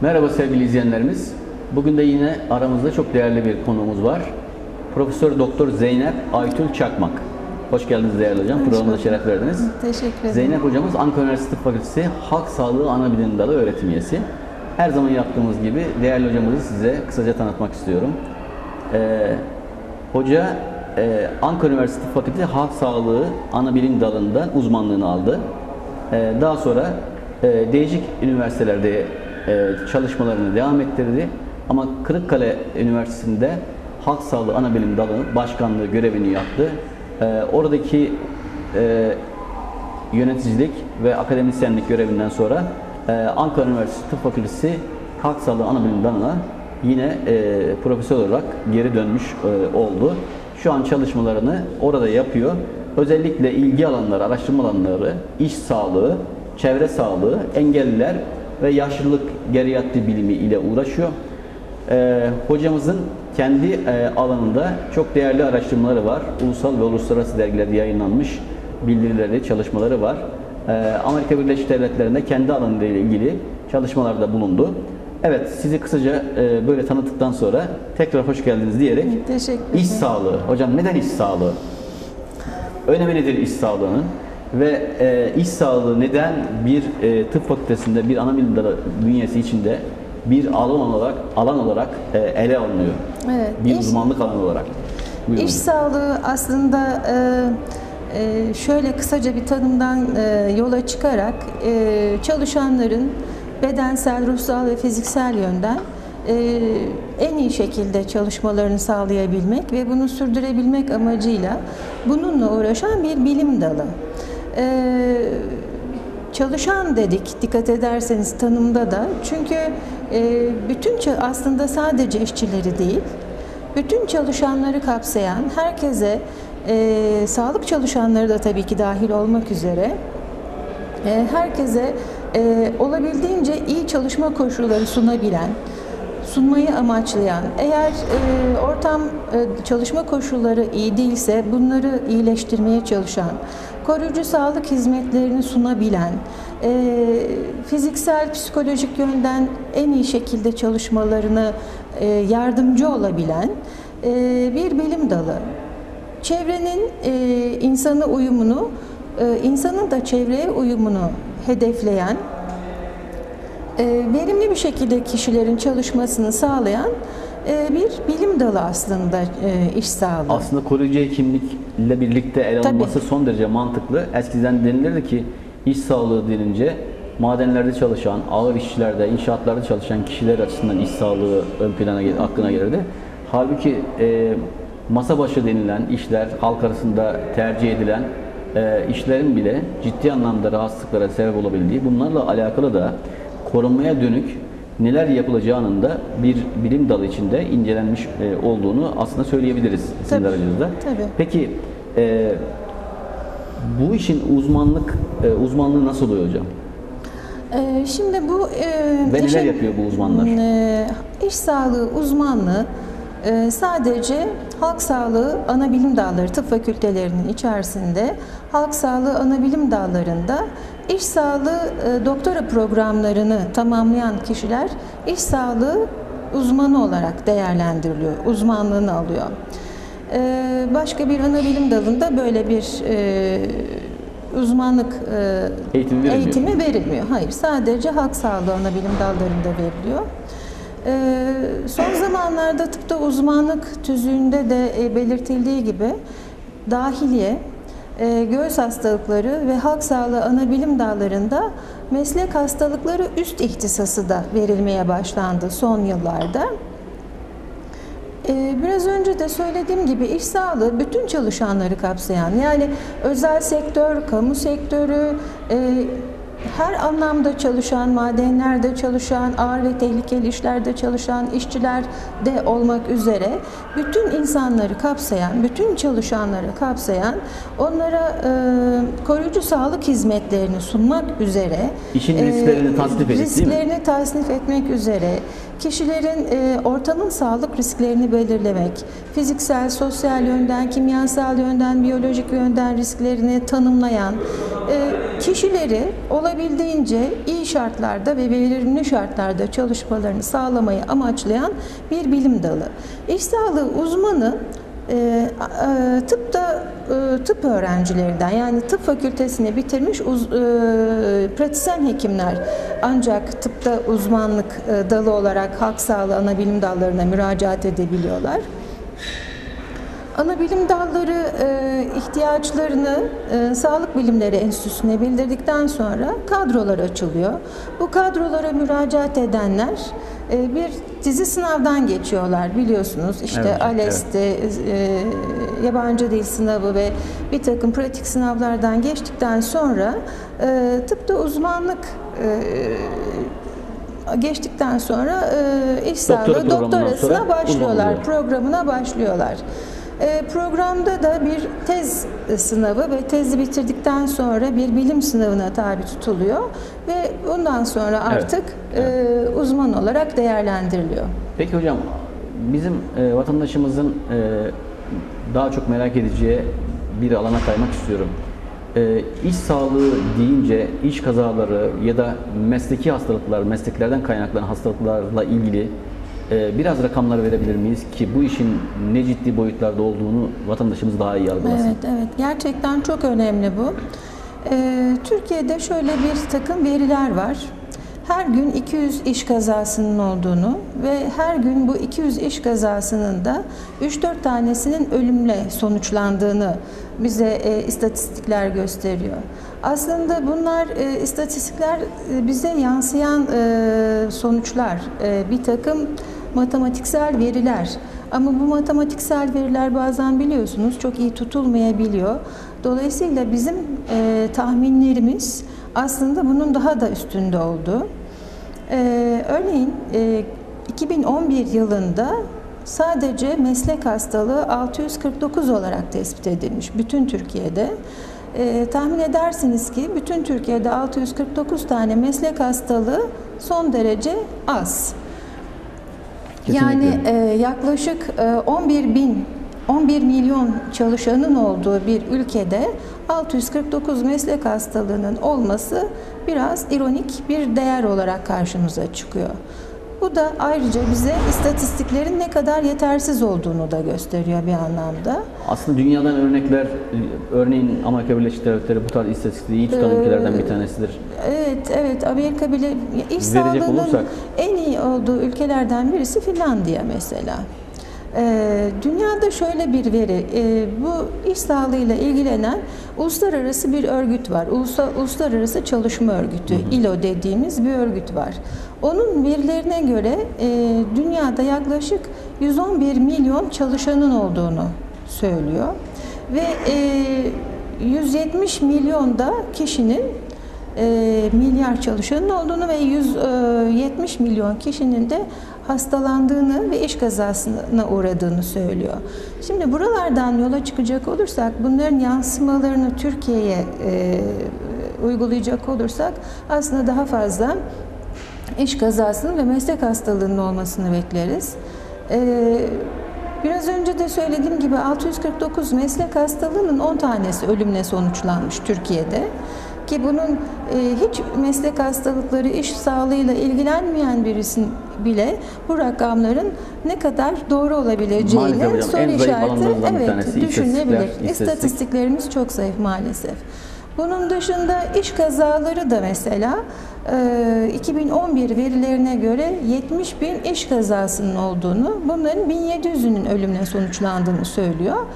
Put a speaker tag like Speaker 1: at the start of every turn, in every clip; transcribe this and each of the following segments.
Speaker 1: Merhaba sevgili izleyenlerimiz. Bugün de yine aramızda çok değerli bir konuğumuz var. Profesör Doktor Zeynep Aytül Çakmak. Hoş geldiniz değerli hocam.
Speaker 2: Hoş
Speaker 1: şeref verdiniz.
Speaker 2: Teşekkür ederim.
Speaker 1: Zeynep hocamız Ankara Üniversitesi Tıp Fakültesi Halk Sağlığı Anabilim Dalı öğretim üyesi. Her zaman yaptığımız gibi değerli hocamızı size kısaca tanıtmak istiyorum. Ee, hoca e, Ankara Üniversitesi Tıp Fakültesi Halk Sağlığı Anabilim Dalı'ndan uzmanlığını aldı. Ee, daha sonra e, değişik üniversitelerde e, çalışmalarını devam ettirdi. Ama Kırıkkale Üniversitesi'nde Halk Sağlığı Anabilim Dalı başkanlığı görevini yaptı. Ee, oradaki e, yöneticilik ve akademisyenlik görevinden sonra e, Ankara Üniversitesi Tıp Fakültesi Halk Sağlığı Anabilim Dalı'na yine e, profesör olarak geri dönmüş e, oldu. Şu an çalışmalarını orada yapıyor. Özellikle ilgi alanları, araştırma alanları, iş sağlığı, çevre sağlığı, engelliler ve yaşlılık geriatri bilimi ile uğraşıyor. Ee, hocamızın kendi e, alanında çok değerli araştırmaları var. Ulusal ve uluslararası dergilerde yayınlanmış bildirileri, çalışmaları var. Ee, Amerika Birleşik Devletleri'nde kendi alanıyla ilgili çalışmalarda bulundu. Evet, sizi kısaca e, böyle tanıttıktan sonra tekrar hoş geldiniz diyerek
Speaker 2: Teşekkür
Speaker 1: iş
Speaker 2: ederim.
Speaker 1: sağlığı. Hocam neden iş sağlığı? Önemi nedir iş sağlığının? Ve e, iş sağlığı neden bir e, tıp fakültesinde bir ana bilim dalı bünyesi içinde bir alan olarak alan olarak e, ele alınıyor?
Speaker 2: Evet,
Speaker 1: Bir
Speaker 2: iş-
Speaker 1: uzmanlık alanı olarak. Buyurun
Speaker 2: İş sağlığı aslında e, e, şöyle kısaca bir tanımdan e, yola çıkarak e, çalışanların bedensel, ruhsal ve fiziksel yönden e, en iyi şekilde çalışmalarını sağlayabilmek ve bunu sürdürebilmek amacıyla bununla uğraşan bir bilim dalı. E, çalışan dedik dikkat ederseniz tanımda da. Çünkü e, bütün aslında sadece işçileri değil bütün çalışanları kapsayan herkese e, sağlık çalışanları da tabii ki dahil olmak üzere e, herkese e, olabildiğince iyi çalışma koşulları sunabilen, sunmayı amaçlayan, eğer e, ortam e, çalışma koşulları iyi değilse bunları iyileştirmeye çalışan, koruyucu sağlık hizmetlerini sunabilen, e, fiziksel, psikolojik yönden en iyi şekilde çalışmalarını e, yardımcı olabilen e, bir bilim dalı. Çevrenin e, insana uyumunu, e, insanın da çevreye uyumunu hedefleyen, verimli bir şekilde kişilerin çalışmasını sağlayan e, bir bilim dalı aslında e, iş sağlığı.
Speaker 1: Aslında koruyucu hekimlikle birlikte ele
Speaker 2: Tabii.
Speaker 1: alınması son derece mantıklı. Eskiden denilirdi ki iş sağlığı denince madenlerde çalışan, ağır işçilerde, inşaatlarda çalışan kişiler açısından iş sağlığı ön plana aklına gelirdi. Halbuki e, masa başı denilen işler, halk arasında tercih edilen e, işlerin bile ciddi anlamda rahatsızlıklara sebep olabildiği, bunlarla alakalı da korunmaya dönük neler yapılacağının da bir bilim dalı içinde incelenmiş e, olduğunu aslında söyleyebiliriz sizin
Speaker 2: Tabii,
Speaker 1: aracınızda.
Speaker 2: tabii.
Speaker 1: Peki e, bu işin uzmanlık e, uzmanlığı nasıl oluyor hocam?
Speaker 2: E, şimdi bu e,
Speaker 1: Ve neler yapıyor bu uzmanlar?
Speaker 2: E, iş sağlığı uzmanlığı sadece halk sağlığı ana bilim dalları tıp fakültelerinin içerisinde halk sağlığı ana bilim dallarında iş sağlığı e, doktora programlarını tamamlayan kişiler iş sağlığı uzmanı olarak değerlendiriliyor, uzmanlığını alıyor. E, başka bir ana bilim dalında böyle bir e, uzmanlık e,
Speaker 1: Eğitimi verilmiyor.
Speaker 2: eğitimi verilmiyor. Hayır, sadece halk sağlığı ana bilim dallarında veriliyor. Ee, son zamanlarda tıpta uzmanlık tüzüğünde de e, belirtildiği gibi dahiliye, e, göğüs hastalıkları ve halk sağlığı ana bilim dallarında meslek hastalıkları üst ihtisası da verilmeye başlandı son yıllarda. Ee, Biraz önce de söylediğim gibi iş sağlığı bütün çalışanları kapsayan yani özel sektör, kamu sektörü, e, her anlamda çalışan, madenlerde çalışan, ağır ve tehlikeli işlerde çalışan işçiler de olmak üzere bütün insanları kapsayan, bütün çalışanları kapsayan, onlara e, koruyucu sağlık hizmetlerini sunmak üzere
Speaker 1: İşin
Speaker 2: e,
Speaker 1: risklerini tasnif edip değil mi?
Speaker 2: risklerini tasnif etmek üzere kişilerin e, ortamın sağlık risklerini belirlemek, fiziksel, sosyal yönden, kimyasal yönden, biyolojik yönden risklerini tanımlayan e, kişileri olabildiğince iyi şartlarda ve verimli şartlarda çalışmalarını sağlamayı amaçlayan bir bilim dalı. İş sağlığı uzmanı e, e, tıpta e, tıp öğrencilerinden yani tıp fakültesini bitirmiş uz, e, pratisyen hekimler ancak tıpta uzmanlık e, dalı olarak halk sağlığı ana bilim dallarına müracaat edebiliyorlar. Ana bilim dalları e, ihtiyaçlarını e, Sağlık Bilimleri Enstitüsü'ne bildirdikten sonra kadrolar açılıyor. Bu kadrolara müracaat edenler e, bir dizi sınavdan geçiyorlar biliyorsunuz. İşte
Speaker 1: Evet,
Speaker 2: ALES'te, e, yabancı dil sınavı ve bir takım pratik sınavlardan geçtikten sonra tıpta uzmanlık geçtikten sonra e, iş sağlığı doktorasına başlıyorlar, programına başlıyorlar. E, programda da bir tez sınavı ve tezi bitirdikten sonra bir bilim sınavına tabi tutuluyor ve bundan sonra
Speaker 1: Evet,
Speaker 2: artık e, uzman olarak değerlendiriliyor.
Speaker 1: Peki hocam bizim e, vatandaşımızın e, daha çok merak edeceği bir alana kaymak istiyorum. E, iş sağlığı deyince iş kazaları ya da mesleki hastalıklar, mesleklerden kaynaklanan hastalıklarla ilgili e, biraz rakamlar verebilir miyiz ki bu işin ne ciddi boyutlarda olduğunu vatandaşımız daha iyi algılasın.
Speaker 2: Evet, evet. Gerçekten çok önemli bu. Ee, Türkiye'de şöyle bir takım veriler var. Her gün 200 iş kazasının olduğunu ve her gün bu 200 iş kazasının da 3-4 tanesinin ölümle sonuçlandığını bize e, istatistikler gösteriyor. Aslında bunlar e, istatistikler e, bize yansıyan e, sonuçlar, e, bir takım matematiksel veriler. Ama bu matematiksel veriler bazen biliyorsunuz çok iyi tutulmayabiliyor. Dolayısıyla bizim e, tahminlerimiz aslında bunun daha da üstünde oldu. E, örneğin e, 2011 yılında sadece meslek hastalığı 649 olarak tespit edilmiş bütün Türkiye'de. E, tahmin edersiniz ki bütün Türkiye'de 649 tane meslek hastalığı son derece az. Yani e, yaklaşık e, 11 bin 11 milyon çalışanın olduğu bir ülkede 649 meslek hastalığının olması biraz ironik bir değer olarak karşımıza çıkıyor. Bu da ayrıca bize istatistiklerin ne kadar yetersiz olduğunu da gösteriyor bir anlamda.
Speaker 1: Aslında dünyadan örnekler, örneğin Amerika Birleşik Devletleri bu tarz istatistikleri iyi tutan ülkelerden bir tanesidir.
Speaker 2: Evet, evet. Amerika bile iş sağlığının
Speaker 1: olursak-
Speaker 2: en iyi olduğu ülkelerden birisi Finlandiya mesela. Ee, dünyada şöyle bir veri, e, bu iş sağlığıyla ilgilenen uluslararası bir örgüt var. Ulusa- Uluslararası Çalışma Örgütü, ILO dediğimiz bir örgüt var. Onun verilerine göre e, dünyada yaklaşık 111 milyon çalışanın olduğunu söylüyor. Ve e, 170 milyon da kişinin e, milyar çalışanın olduğunu ve 170 milyon kişinin de hastalandığını ve iş kazasına uğradığını söylüyor. Şimdi buralardan yola çıkacak olursak bunların yansımalarını Türkiye'ye e, uygulayacak olursak aslında daha fazla iş kazasının ve meslek hastalığının olmasını bekleriz. Ee, biraz önce de söylediğim gibi 649 meslek hastalığının 10 tanesi ölümle sonuçlanmış Türkiye'de. Ki bunun e, hiç meslek hastalıkları, iş sağlığıyla ilgilenmeyen birisinin bile bu rakamların ne kadar doğru olabileceğini
Speaker 1: hocam,
Speaker 2: soru işareti evet,
Speaker 1: istatistik.
Speaker 2: İstatistiklerimiz çok zayıf maalesef. Bunun dışında iş kazaları da mesela e, 2011 verilerine göre 70 bin iş kazasının olduğunu, bunların 1700'ünün ölümle sonuçlandığını söylüyor.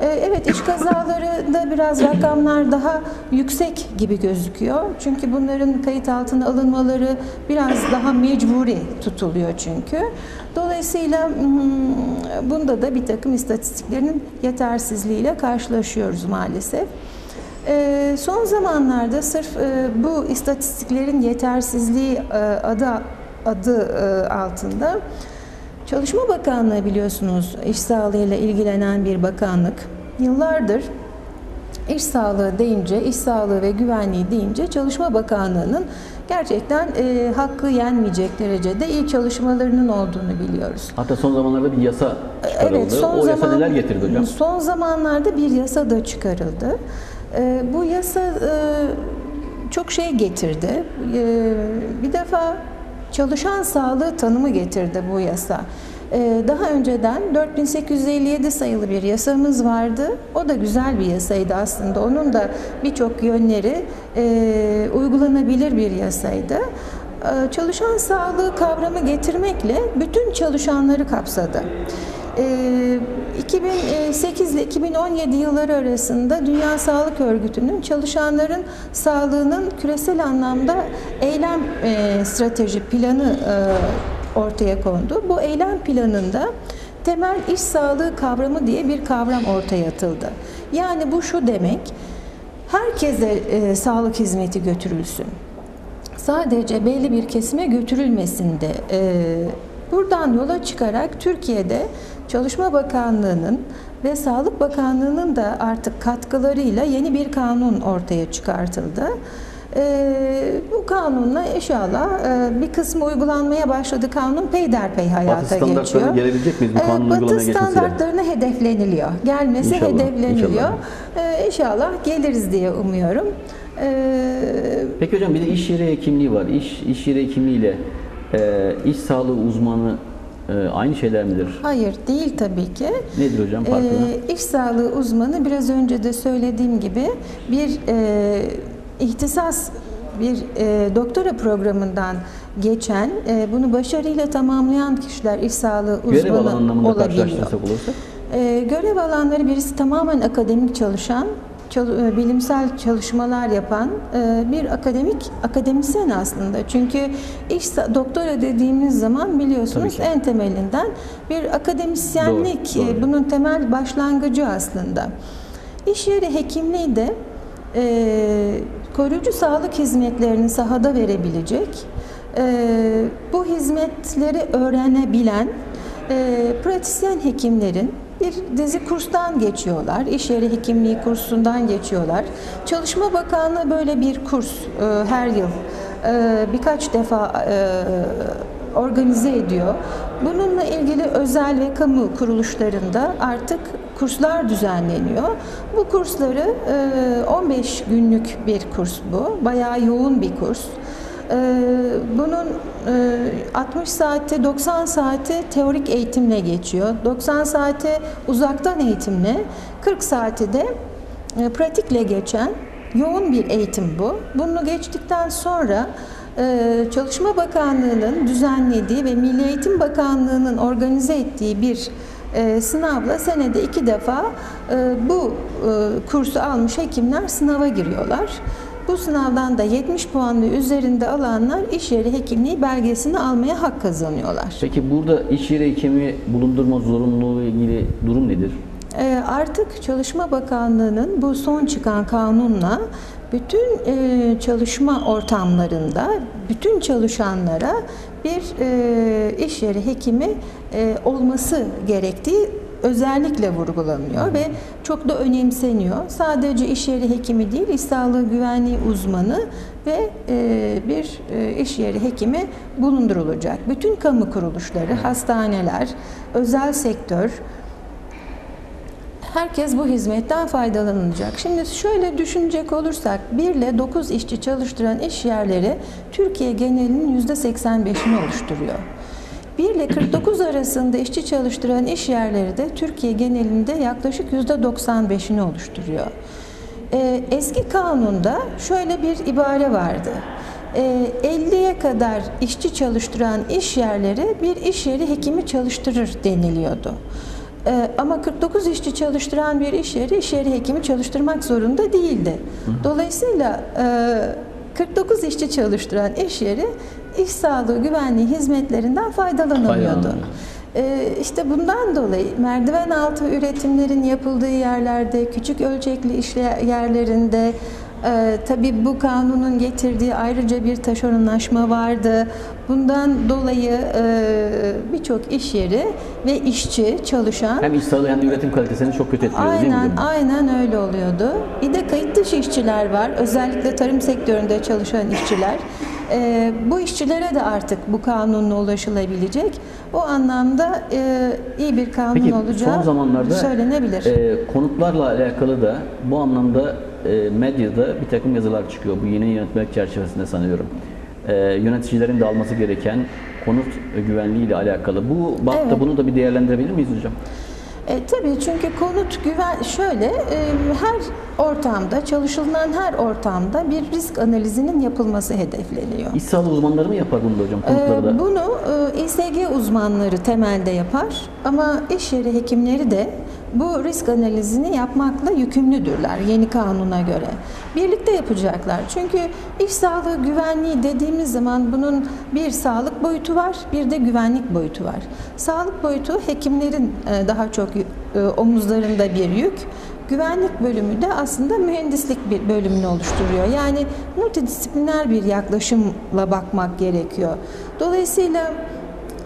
Speaker 2: Evet iş kazaları da biraz rakamlar daha yüksek gibi gözüküyor. Çünkü bunların kayıt altına alınmaları biraz daha mecburi tutuluyor çünkü. Dolayısıyla hmm, bunda da bir takım istatistiklerin yetersizliğiyle karşılaşıyoruz maalesef. Ee, son zamanlarda sırf e, bu istatistiklerin yetersizliği e, adı adı e, altında Çalışma Bakanlığı biliyorsunuz iş sağlığıyla ilgilenen bir bakanlık. Yıllardır iş sağlığı deyince, iş sağlığı ve güvenliği deyince Çalışma Bakanlığı'nın gerçekten e, hakkı yenmeyecek derecede iyi çalışmalarının olduğunu biliyoruz.
Speaker 1: Hatta son zamanlarda bir yasa çıkarıldı. o yasa neler getirdi hocam?
Speaker 2: Son zamanlarda bir yasa da çıkarıldı. E, bu yasa e, çok şey getirdi. E, bir defa çalışan sağlığı tanımı getirdi bu yasa. E, daha önceden 4857 sayılı bir yasamız vardı. O da güzel bir yasaydı aslında. Onun da birçok yönleri e, uygulanabilir bir yasaydı. E, Çalışan sağlığı kavramı getirmekle bütün çalışanları kapsadı. E, 2008 ile 2017 yılları arasında Dünya Sağlık Örgütü'nün çalışanların sağlığının küresel anlamda eylem e, strateji planı e, ortaya kondu. Bu eylem planında temel iş sağlığı kavramı diye bir kavram ortaya atıldı. Yani bu şu demek, herkese e, sağlık hizmeti götürülsün sadece belli bir kesime götürülmesin de e, buradan yola çıkarak Türkiye'de Çalışma Bakanlığı'nın ve Sağlık Bakanlığı'nın da artık katkılarıyla yeni bir kanun ortaya çıkartıldı. E, bu kanunla inşallah e, bir kısmı uygulanmaya başladı. Kanun peyderpey hayata
Speaker 1: Batı standartlarına
Speaker 2: geçiyor.
Speaker 1: gelebilecek miyiz bu
Speaker 2: E,
Speaker 1: kanunun
Speaker 2: Batı standartlarına hedefleniliyor. Gelmesi
Speaker 1: İnşallah,
Speaker 2: hedefleniliyor.
Speaker 1: inşallah.
Speaker 2: E, inşallah geliriz diye umuyorum. E,
Speaker 1: Peki hocam bir de iş yeri hekimliği var. İş, iş yeri hekimliğiyle e, iş sağlığı uzmanı e, aynı şeyler midir?
Speaker 2: Hayır değil tabii ki.
Speaker 1: Nedir hocam farkı?
Speaker 2: Ee, iş sağlığı uzmanı biraz önce de söylediğim gibi bir e, ihtisas bir e, doktora programından geçen, e, bunu başarıyla tamamlayan kişiler iş sağlığı
Speaker 1: Görev alanı
Speaker 2: uzmanı
Speaker 1: anlamında
Speaker 2: olabiliyor.
Speaker 1: karşılaştırsak olursa?
Speaker 2: E, görev alanları birisi tamamen akademik çalışan, çal- e, bilimsel çalışmalar yapan e, bir akademik akademisyen aslında. Çünkü iş doktora dediğimiz zaman biliyorsunuz en temelinden bir akademisyenlik
Speaker 1: Doğru, doğru.
Speaker 2: e, bunun temel başlangıcı aslında. İş yeri hekimliği de e, koruyucu sağlık hizmetlerini sahada verebilecek, e, bu hizmetleri öğrenebilen e, pratisyen hekimlerin bir dizi kurstan geçiyorlar. İş yeri hekimliği kursundan geçiyorlar. Çalışma Bakanlığı böyle bir kurs e, her yıl e, birkaç defa e, organize ediyor. Bununla ilgili özel ve kamu kuruluşlarında artık kurslar düzenleniyor. Bu kursları e, 15 günlük bir kurs bu. Bayağı yoğun bir kurs. E, Bunun 60 saate 90 saate teorik eğitimle geçiyor. 90 saate uzaktan eğitimle, 40 saati de e, pratikle geçen yoğun bir eğitim bu. Bunu geçtikten sonra e, Çalışma Bakanlığı'nın düzenlediği ve Milli Eğitim Bakanlığı'nın organize ettiği bir e, sınavla senede iki defa bu kursu almış hekimler sınava giriyorlar. Bu sınavdan da 70 puan ve üzerinde alanlar iş yeri hekimliği belgesini almaya hak kazanıyorlar.
Speaker 1: Peki burada iş yeri hekimi bulundurma zorunluluğu ile ilgili durum nedir?
Speaker 2: Ee, Artık Çalışma Bakanlığı'nın bu son çıkan kanunla bütün e, çalışma ortamlarında bütün çalışanlara bir e, iş yeri hekimi e, olması gerektiği özellikle vurgulanıyor ve çok da önemseniyor. Sadece iş yeri hekimi değil, iş sağlığı güvenliği uzmanı ve e, bir e, iş yeri hekimi bulundurulacak. Bütün kamu kuruluşları, hastaneler, özel sektör, Herkes bu hizmetten faydalanacak. Şimdi şöyle düşünecek olursak 1 ile 9 işçi çalıştıran iş yerleri Türkiye genelinin %85'ini oluşturuyor. 1 ile 49 arasında işçi çalıştıran iş yerleri de Türkiye genelinde yaklaşık %95'ini oluşturuyor. Ee, eski kanunda şöyle bir ibare vardı. Ee, 50'ye kadar işçi çalıştıran iş yerleri bir iş yeri hekimi çalıştırır deniliyordu. Ee, ama 49 işçi çalıştıran bir iş yeri, iş yeri hekimi çalıştırmak zorunda değildi. Dolayısıyla e, 49 işçi çalıştıran iş yeri iş sağlığı güvenliği hizmetlerinden faydalanamıyordu.
Speaker 1: Faydalanamıyor.
Speaker 2: Ee, işte bundan dolayı merdiven altı üretimlerin yapıldığı yerlerde, küçük ölçekli iş yerlerinde e, tabii bu kanunun getirdiği ayrıca bir taşeronlaşma vardı. Bundan dolayı e, birçok iş yeri ve işçi, çalışan
Speaker 1: Hem iş sağlığı hem de üretim kalitesini çok kötü etkiliyor değil mi
Speaker 2: Aynen, aynen öyle oluyordu. Bir de kayıt dışı işçiler var. Özellikle tarım sektöründe çalışan işçiler. E, bu işçilere de artık bu kanunla ulaşılabilecek. O anlamda e, iyi bir kanun
Speaker 1: Peki
Speaker 2: olacağı
Speaker 1: son zamanlarda
Speaker 2: söylenebilir.
Speaker 1: e, konutlarla alakalı da bu anlamda e, medyada bir takım yazılar çıkıyor. Bu yeni yönetmelik çerçevesinde sanıyorum. E, yöneticilerin de alması gereken konut güvenliği ile alakalı. Bu bakta
Speaker 2: Evet.
Speaker 1: bunu da bir değerlendirebilir miyiz hocam?
Speaker 2: E, tabii çünkü konut güven şöyle e, her ortamda çalışılan her ortamda bir risk analizinin yapılması hedefleniyor.
Speaker 1: İş sağlığı uzmanları mı yapar bunu da hocam
Speaker 2: E,
Speaker 1: konutlarda?
Speaker 2: bunu e, İSG uzmanları temelde yapar ama iş yeri hekimleri de bu risk analizini yapmakla yükümlüdürler yeni kanuna göre. Birlikte yapacaklar. Çünkü iş sağlığı güvenliği dediğimiz zaman bunun bir sağlık boyutu var, bir de güvenlik boyutu var. Sağlık boyutu hekimlerin e, daha çok e, omuzlarında bir yük. Güvenlik bölümü de aslında mühendislik bir bölümünü oluşturuyor. Yani multidisipliner bir yaklaşımla bakmak gerekiyor. Dolayısıyla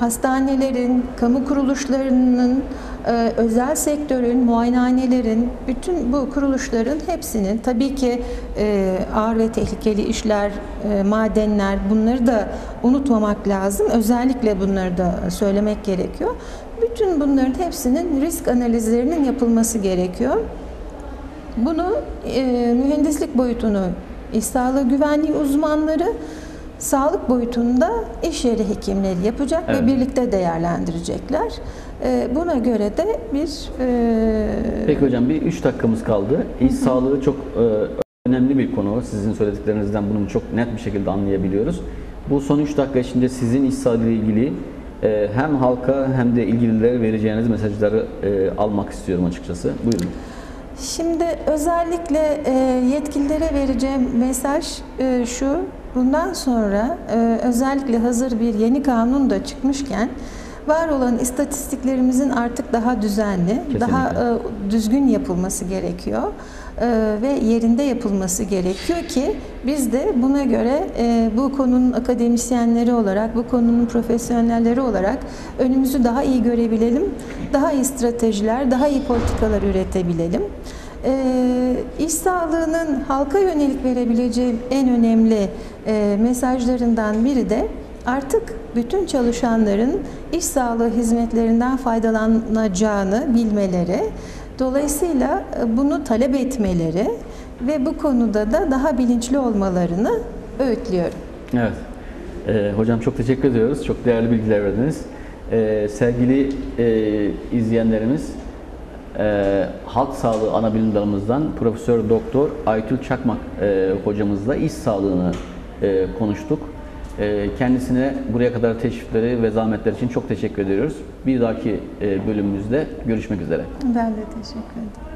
Speaker 2: hastanelerin, kamu kuruluşlarının, özel sektörün, muayenehanelerin, bütün bu kuruluşların hepsinin tabii ki e, ağır ve tehlikeli işler, e, madenler bunları da unutmamak lazım. Özellikle bunları da söylemek gerekiyor. Bütün bunların hepsinin risk analizlerinin yapılması gerekiyor. Bunu e, mühendislik boyutunu iş sağlığı güvenliği uzmanları, sağlık boyutunda iş yeri hekimleri yapacak
Speaker 1: Evet.
Speaker 2: ve birlikte değerlendirecekler. E, buna göre de bir e,
Speaker 1: Peki hocam bir 3 dakikamız kaldı. İş sağlığı çok e, önemli bir konu. Sizin söylediklerinizden bunu çok net bir şekilde anlayabiliyoruz. Bu son 3 dakika içinde sizin iş sağlığı ile ilgili e, hem halka hem de ilgililere vereceğiniz mesajları e, almak istiyorum açıkçası. Buyurun.
Speaker 2: Şimdi özellikle e, yetkililere vereceğim mesaj e, şu. Bundan sonra e, özellikle hazır bir yeni kanun da çıkmışken var olan istatistiklerimizin artık daha düzenli, daha e, düzgün yapılması gerekiyor E, ve yerinde yapılması gerekiyor ki biz de buna göre e, bu konunun akademisyenleri olarak, bu konunun profesyonelleri olarak önümüzü daha iyi görebilelim, daha iyi stratejiler, daha iyi politikalar üretebilelim. Ee, iş sağlığının halka yönelik verebileceği en önemli e, mesajlarından biri de artık bütün çalışanların iş sağlığı hizmetlerinden faydalanacağını bilmeleri, dolayısıyla e, bunu talep etmeleri ve bu konuda da daha bilinçli olmalarını öğütlüyorum.
Speaker 1: Evet. E, hocam çok teşekkür ediyoruz. Çok değerli bilgiler verdiniz. E, sevgili e, izleyenlerimiz, e, halk sağlığı ana bilim dalımızdan Profesör Doktor Aytül Çakmak e, hocamızla iş sağlığını e, konuştuk. E, kendisine buraya kadar teşrifleri ve zahmetler için çok teşekkür ediyoruz. Bir dahaki e, bölümümüzde görüşmek üzere.
Speaker 2: Ben de teşekkür ederim.